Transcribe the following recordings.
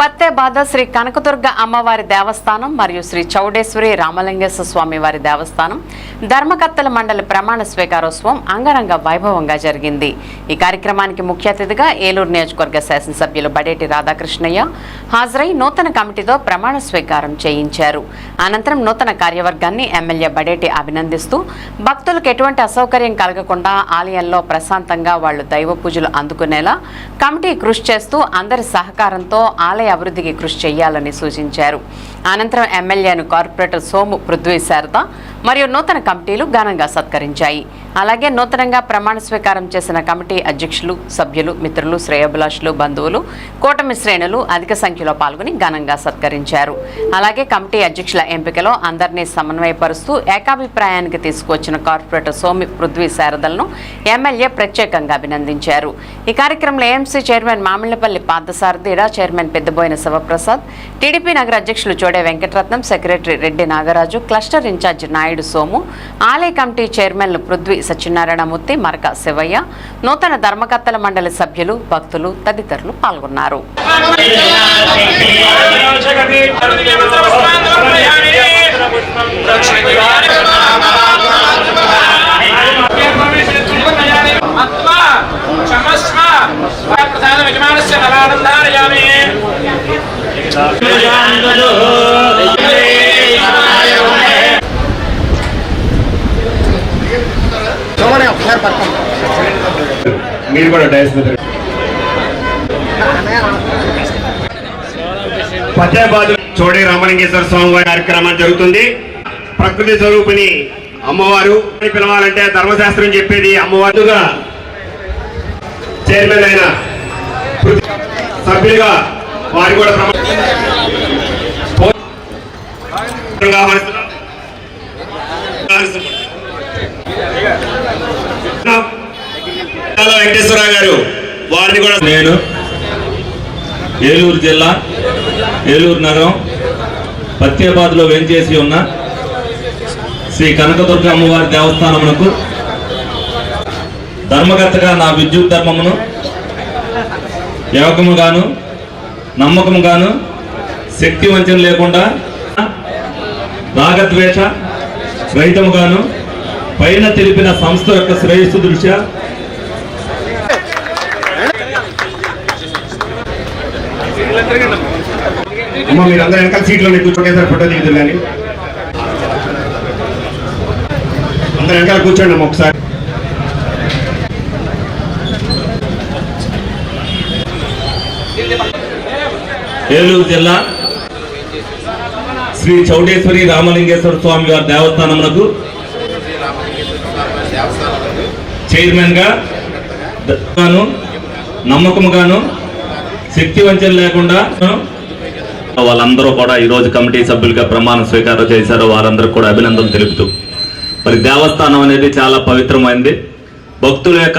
పత్తేబాద శ్రీ కనకదుర్గ అమ్మవారి దేవస్థానం మరియు శ్రీ చౌడేశ్వరి రామలింగేశ్వర స్వామి వారి దేవస్థానం ధర్మకర్తల మండలి ప్రమాణ స్వీకారోత్సవం అంగరంగ వైభవంగా జరిగింది. ఈ కార్యక్రమానికి ముఖ్య అతిథిగా ఏలూరు నియోజకవర్గ శాసనసభ్యులు బడేటి రాధాకృష్ణయ్య హాజరై నూతన కమిటీతో ప్రమాణ స్వీకారం చేయించారు. అనంతరం నూతన కార్యవర్గాన్ని ఎమ్మెల్యే బడేటి అభినందిస్తూ భక్తులకు ఎటువంటి అసౌకర్యం కలగకుండా ఆలయంలో ప్రశాంతంగా వాళ్ళు దైవ పూజలు అందుకునేలా కమిటీ కృషి చేస్తూ అందరి సహకారంతో ఆలయ అభివృద్ధికి కృషి చేయాలని సూచించారు. అనంతరం ఎమ్మెల్యేను కార్పొరేటర్ సోము పృథ్వీ శారద మరియు నూతన కమిటీలు ఘనంగా సత్కరించాయి. అలాగే నూతనంగా ప్రమాణ స్వీకారం చేసిన కమిటీ అధ్యక్షులు సభ్యులు మిత్రులు శ్రేయోభిలాషులు బంధువులు కూటమి శ్రేణులు అధిక సంఖ్యలో పాల్గొని ఘనంగా సత్కరించారు. అలాగే కమిటీ అధ్యక్షుల ఎంపికలో అందరినీ సమన్వయపరుస్తూ ఏకాభిప్రాయానికి తీసుకువచ్చిన కార్పొరేటర్ సోమి పృథ్వీ శారదలను ఎమ్మెల్యే ప్రత్యేకంగా అభినందించారు. ఈ కార్యక్రమంలో ఏఎంసీ చైర్మన్ మామిళ్ళపల్లి పాదసారథిడ చైర్మన్ పెద్ద బోయిన శివప్రసాద్ టీడీపీ నగర అధ్యక్షులు Chode Venkataratnam secretary Reddy Nagaraju cluster incharge Naidu Somu ఆలయ కమిటీ చైర్మన్లు పృథ్వీ సత్యనారాయణమూర్తి మరక శివయ్య నూతన ధర్మకర్తల మండలి సభ్యులు భక్తులు తదితరులు పాల్గొన్నారు. మీరు కూడా డైస్ మీద పద్యాబాదు చోడే రామలింగేశ్వర స్వామి వారి కార్యక్రమం జరుగుతుంది. ప్రకృతి స్వరూపిణి అమ్మవారు పిలవాలంటే ధర్మశాస్త్రం చెప్పేది అమ్మవారుగా చైర్మన్ అయిన సభ్యులుగా వారి కూడా చాలా వెంకటేశ్వరరావు గారు వారిని కూడా నేను ఏలూరు జిల్లా ఏలూరు నగరం పత్యాబాద్లో వెంచేసి ఉన్న శ్రీ కనకదుర్గ అమ్మవారి దేవస్థానమునకు ధర్మకర్తగా నా విద్యుత్ ధర్మమును యోగముగాను నమ్మకంగాను శక్తి వంచన లేకుండా రాగద్వేష రహితముగాను పైన తెలిపిన సంస్థ యొక్క శ్రేయస్సు దృష్ట్యా అమ్మ మీరు అందరూ వెనకాల సీట్లో కూర్చోండి ఫోటో దిగుతుంది కానీ. అందరూ వెనకాల కూర్చోండి అమ్మ ఒకసారి. ఏలూరు జిల్లా శ్రీ చౌడేశ్వరి రామలింగేశ్వర స్వామి గారి దేవస్థానమునకు చైర్మన్ గాను నమ్మకముగాను శక్తి వంచన లేకుండా వాళ్ళందరూ కూడా ఈ రోజు కమిటీ సభ్యులుగా ప్రమాణ స్వీకారం చేశారు. వారందరూ కూడా అభినందనలు తెలుపుతూ. మరి దేవస్థానం అనేది చాలా పవిత్రమైంది. భక్తుల యొక్క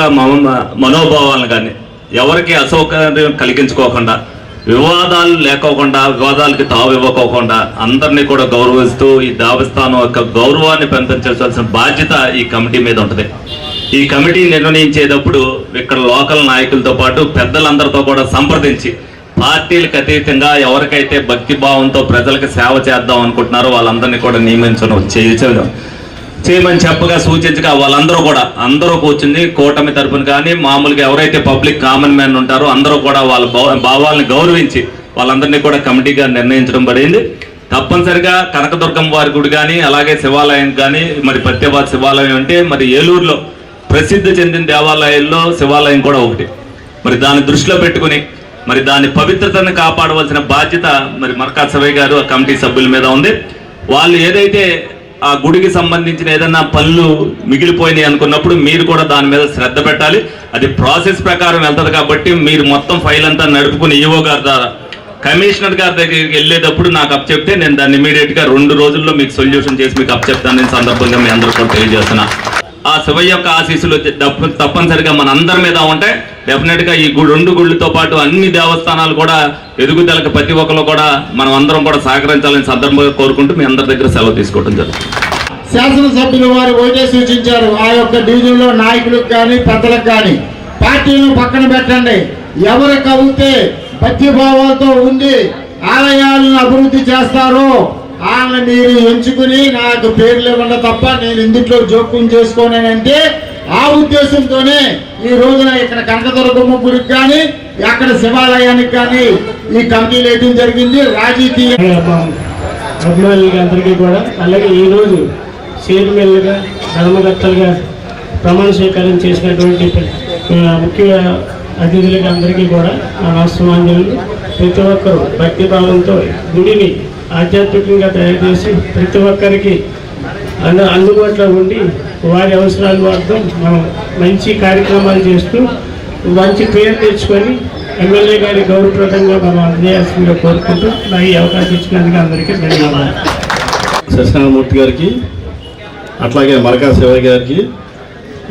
మనోభావాలను కానీ ఎవరికి అసౌకర్యం కలిగించుకోకుండా వివాదాలు లేకోకుండా వివాదాలకి తావు ఇవ్వకోకుండా అందరినీ కూడా గౌరవిస్తూ ఈ దేవస్థానం యొక్క గౌరవాన్ని పెంపొంచాల్సిన బాధ్యత ఈ కమిటీ మీద ఉంటుంది. ఈ కమిటీ నిర్ణయించేటప్పుడు ఇక్కడ లోకల్ నాయకులతో పాటు పెద్దలందరితో కూడా సంప్రదించి పార్టీలకు అతీతంగా ఎవరికైతే భక్తి భావంతో ప్రజలకు సేవ చేద్దాం అనుకుంటున్నారో వాళ్ళందరినీ కూడా నియమించడం చేయించడం చేయమని చెప్పగా సూచించగా వాళ్ళందరూ కూడా అందరూ కూర్చుని కూటమి తరపున కానీ మామూలుగా ఎవరైతే పబ్లిక్ కామన్ మ్యాన్ ఉంటారో అందరూ కూడా వాళ్ళ భావ- భావాలను గౌరవించి వాళ్ళందరినీ కూడా కమిటీగా నిర్ణయించడం పడింది తప్పనిసరిగా కనకదుర్గం వారి గుడి కానీ అలాగే శివాలయం కానీ మరి ప్రత్యేవాద శివాలయం అంటే మరి ఏలూరులో ప్రసిద్ధి చెందిన దేవాలయాల్లో శివాలయం కూడా ఒకటి. మరి దాన్ని దృష్టిలో పెట్టుకుని మరి దాని పవిత్రతను కాపాడవలసిన బాధ్యత మరి మరకా సవయ్య గారు ఆ కమిటీ సభ్యుల మీద ఉంది. వాళ్ళు ఏదైతే ఆ గుడికి సంబంధించిన ఏదైనా పనులు మిగిలిపోయినాయి అనుకున్నప్పుడు మీరు కూడా దాని మీద శ్రద్ధ పెట్టాలి. అది ప్రాసెస్ ప్రకారం వెళ్తుంది కాబట్టి మీరు మొత్తం ఫైల్ అంతా నడుపుకుని ఈవో గారి ద్వారా కమిషనర్ గారి దగ్గరికి వెళ్ళేటప్పుడు నాకు అప్ చెప్తే నేను దాన్ని ఇమీడియట్గా రెండు రోజుల్లో మీకు సొల్యూషన్ చేసి మీకు అప్ చెప్తాను. నేను సందర్భంగా మీ అందరూ కూడా తెలియజేస్తున్నా. ఆ శివ యొక్క ఆశీస్సులు తప్పనిసరిగా మన అందరి మీద ఉంటాయి డెఫినెట్గా ఈ రెండు గుళ్ళతో పాటు అన్ని దేవస్థానాలు కూడా ఎదుగుదలకు ప్రతి ఒక్కరు కూడా మనం అందరం కూడా సహకరించాలని సందర్భంగా కోరుకుంటూ మీ అందరి దగ్గర సెలవు తీసుకోవడం జరుగుతుంది. శాసనసభ్యులు వారు ఒకటే సూచించారు ఆ యొక్క డివిజన్లో నాయకులకు కానీ పెద్దలకు కానీ పార్టీలను పక్కన పెట్టండి. ఎవరికి అవుతే భక్తిభావాలతో ఉండి ఆలయాలను అభివృద్ధి చేస్తారో వాళ్ళని మీరు ఎంచుకుని నాకు పేర్లు ఇవ్వండి తప్ప నేను ఇందుట్లో జోక్యం చేసుకోనంటే ఆ ఉద్దేశంతోనే ఈ రోజున ఇక్కడ కనకదుర్గమ్మ గుడికి కానీ అక్కడ శివాలయానికి కానీ ఈ కమిటీ వేయడం జరిగింది. రాజకీయ అభిమానులకి అందరికీ కూడా అలాగే ఈరోజు చైర్మన్లుగా ధర్మకర్తలుగా ప్రమాణ స్వీకారం చేసినటువంటి ముఖ్య అతిథులకి అందరికీ కూడా నా నమస్కారాలు ప్రతి ఒక్కరూ భక్తిభావంతో గుడిని ఆధ్యాత్మికంగా తయారు చేసి ప్రతి ఒక్కరికి అన్న అందుబాటులో ఉండి వారి అవసరాలు వాడతాం మనం మంచి కార్యక్రమాలు చేస్తూ మంచి పేరు తెచ్చుకొని ఎమ్మెల్యే గారి గౌరవప్రదంగా మనం అందజేయాల్సిందిగా కోరుకుంటూ నా ఈ అవకాశం ఇచ్చినందుకు అందరికీ ధన్యవాదాలు. సత్యనారాయణమూర్తి గారికి అట్లాగే మరకా శివయ్య గారికి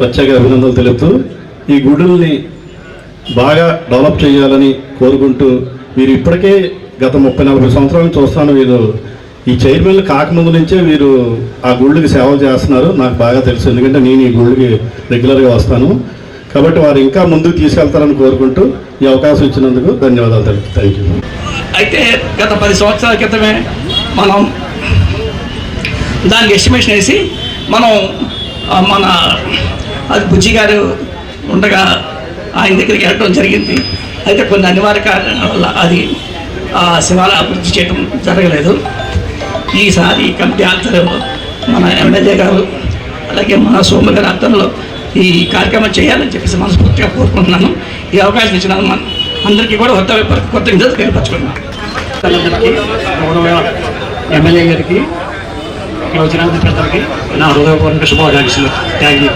వచ్చాక అభినందనలు తెలుపుతూ ఈ గుడుల్ని బాగా డెవలప్ చేయాలని కోరుకుంటూ మీరు ఇప్పటికే గత ముప్పై నలభై సంవత్సరాలు చూస్తాను వీళ్ళు ఈ చైర్మన్లు కాకముందు నుంచే వీరు ఆ గుళ్ళకి సేవలు చేస్తున్నారు. నాకు బాగా తెలుసు. ఎందుకంటే నేను ఈ గుళ్ళకి రెగ్యులర్గా వస్తాను. కాబట్టి వారు ఇంకా ముందుకు తీసుకెళ్తారని కోరుకుంటూ ఈ అవకాశం ఇచ్చినందుకు ధన్యవాదాలు తెలుపు థ్యాంక్ యూ అయితే గత పది సంవత్సరాల క్రితమే మనం దానికి ఎస్టిమేషన్ వేసి మనం మన అది బుజ్జి గారు ఉండగా ఆయన దగ్గరికి వెళ్ళడం జరిగింది. అయితే కొన్ని అనివార్య కారణాల వల్ల అది ఆ శివాలయ అభివృద్ధి చేయడం జరగలేదు. ఈసారి కమిటీ ఆధ్వర్యంలో మన ఎమ్మెల్యే గారు అలాగే మన సోమ గారి ఆధ్వర్యంలో ఈ కార్యక్రమం చేయాలని చెప్పేసి మనస్ఫూర్తిగా కోరుకుంటున్నాను. ఈ అవకాశం ఇచ్చిన మన అందరికీ కూడా కొత్త కొత్త నిజాలు తెలియపరచుకున్నాను ఎమ్మెల్యే గారికి ఇక్కడ వచ్చినందుకు ప్రజలకి నా హృదయపూర్వక శుభాకాంక్షలు. Thank you